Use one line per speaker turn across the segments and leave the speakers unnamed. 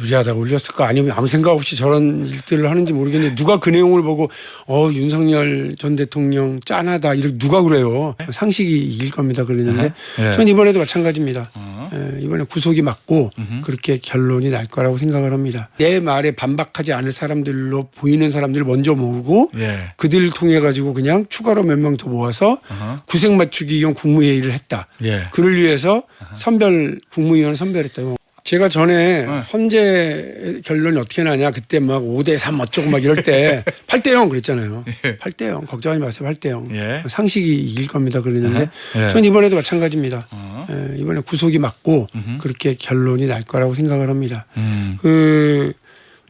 유리하다고 올렸을까 아니면 아무 생각 없이 저런 일들을 하는지 모르겠는데 누가 그 내용을 보고 어 윤석열 전 대통령 짠하다 이렇게 누가 그래요 상식이 이길 겁니다 그랬는데
네.
전 이번에도 마찬가지입니다
어.
예, 이번에 구속이 맞고. 그렇게 결론이 날 거라고 생각을 합니다 내 말에 반박하지 않을 사람들로 보이는 사람들을 먼저 모으고
예.
그들 통해 가지고 그냥 추가로 몇 명 더 모아서
어허.
구색 맞추기 이용 국무회의를 했다
예.
그를 위해서 선별 국무위원을 선별했다. 제가 전에
네.
헌재 결론이 어떻게 나냐 그때 막 5대 3 어쩌고 막 이럴 때 8대 0 그랬잖아요.
예.
8대 0 걱정하지 마세요. 8대 0
예.
상식이 이길 겁니다. 그랬는데
예.
전 이번에도 마찬가지입니다.
어.
예, 이번에 구속이 맞고
음흠.
그렇게 결론이 날 거라고 생각을 합니다.
음.
그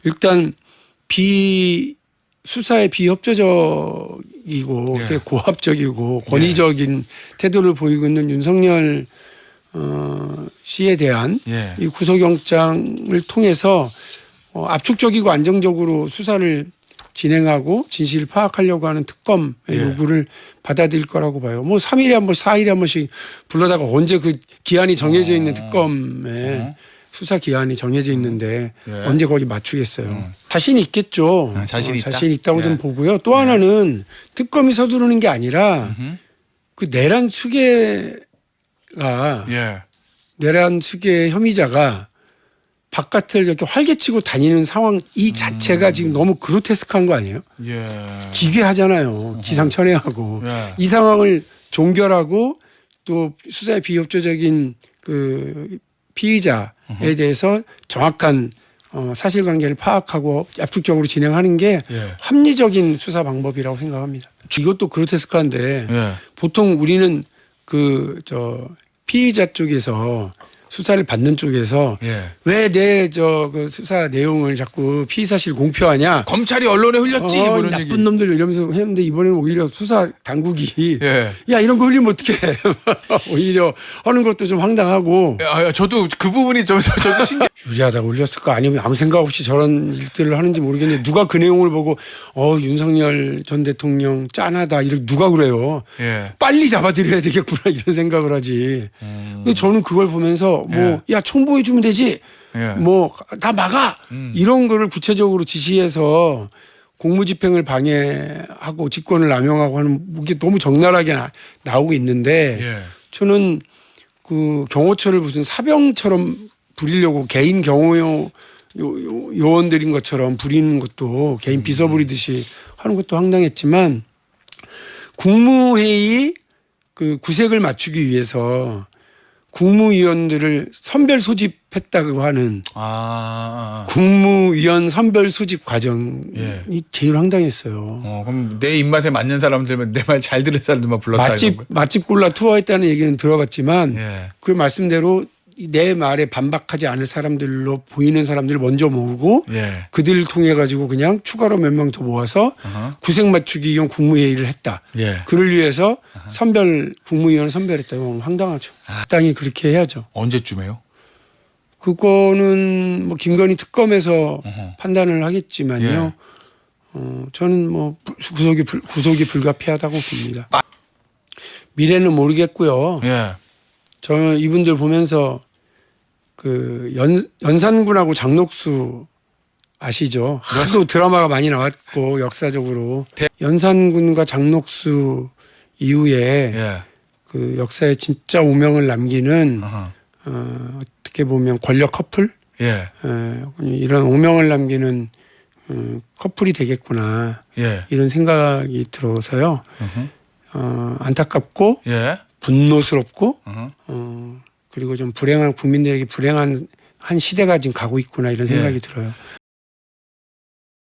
일단 비 수사에 비협조적이고
예.
되게 고압적이고 권위적인 태도를 보이고 있는 윤석열 어, 씨에 대한
예.
이 구속영장을 통해서 어, 압축적이고 안정적으로 수사를 진행하고 진실을 파악하려고 하는 특검의
예.
요구를 받아들일 거라고 봐요. 뭐 3일에 한 번, 4일에 한 번씩 불러다가 언제 그 기한이 정해져 있는 특검에
어.
수사 기한이 정해져 있는데
예.
언제 거기 맞추겠어요.
음.
자신 있겠죠.
아, 자신이 있다?
자신 있다고
예.
좀 보고요. 또 하나는 특검이 서두르는 게 아니라
음흠.
그 내란 수계 가
예.
내란 수계 혐의자가 바깥을 이렇게 활개치고 다니는 상황 이 자체가 지금 너무 그로테스크한 거 아니에요?
예.
기괴하잖아요. 기상천외하고
예.
이 상황을 종결하고 또 수사의 비협조적인 그 피의자에 대해서 정확한 어, 사실관계를 파악하고 압축적으로 진행하는 게
예.
합리적인 수사 방법이라고 생각합니다. 이것도 그로테스크한데
예.
보통 우리는 그 저 피의자 쪽에서 수사를 받는 쪽에서
예.
왜내 저 그 수사 내용을 자꾸 피의 사실 공표하냐?
검찰이 언론에 흘렸지
어,
뭐 이런
나쁜
얘기.
놈들 이러면서 했는데 이번에는 오히려 수사 당국이
예.
야 이런 거 흘리면 어떡해 오히려 하는 것도 좀 황당하고
아, 저도 그 부분이 좀 저도 신기.
유리하다고 올렸을 까 아니면 아무 생각 없이 저런 일들을 하는지 모르겠는데 누가 그 내용을 보고 어 윤석열 전 대통령 짠하다 이렇게 누가 그래요
예.
빨리 잡아들여야 되겠구나 이런 생각을 하지
음.
근데 저는 그걸 보면서 뭐 야 총보해 주면 되지
예.
뭐다 막아
음.
이런 거를 구체적으로 지시해서 공무집행을 방해하고 직권을 남용하고 하는 게 너무 적나라하게 나, 나오고 있는데
예.
저는 그 경호처를 무슨 사병처럼 부리려고 개인 경호요 요- 요- 요원들인 것처럼 부리는 것도 개인 비서 부리듯이 하는 것도 황당했지만 국무회의 그 구색을 맞추기 위해서 국무위원들을 선별 소집했다고 하는
아.
국무위원 선별 소집 과정이
예.
제일 황당했어요.
어, 그럼 내 입맛에 맞는 사람들만 내 말 잘 들은 사람들만 불렀다
맛집. 맛집 골라 투어했다는 얘기는 들어봤지만
예.
그 말씀대로 내 말에 반박하지 않을 사람들로 보이는 사람들을 먼저 모으고
예.
그들을 통해 가지고 그냥 추가로 몇 명 더 모아서
어허.
구색 맞추기 이용 국무회의를 했다.
예.
그를 위해서 선별 국무위원을 선별했다. 이건 황당하죠.
아.
땅이 그렇게 해야죠.
언제쯤에요?
그거는 뭐 김건희 특검에서
어허.
판단을 하겠지만요.
예.
어, 저는 뭐 부- 구속이 불, 구속이 불가피하다고 봅니다.
아.
미래는 모르겠고요.
예.
저는 이분들 보면서 그 연, 연산군하고 장녹수 아시죠? 하도 드라마가 많이 나왔고 역사적으로
대-
연산군과 장녹수 이후에
예.
그 역사에 진짜 오명을 남기는.
어,
어떻게 보면 권력 커플
예.
에, 이런 오명을 남기는 음, 커플이 되겠구나
예.
이런 생각이 들어서요.
어,
안타깝고
예.
분노스럽고. 어, 그리고 좀 불행한 국민들에게 불행한 한 시대가 지금 가고 있구나 이런
예.
생각이 들어요.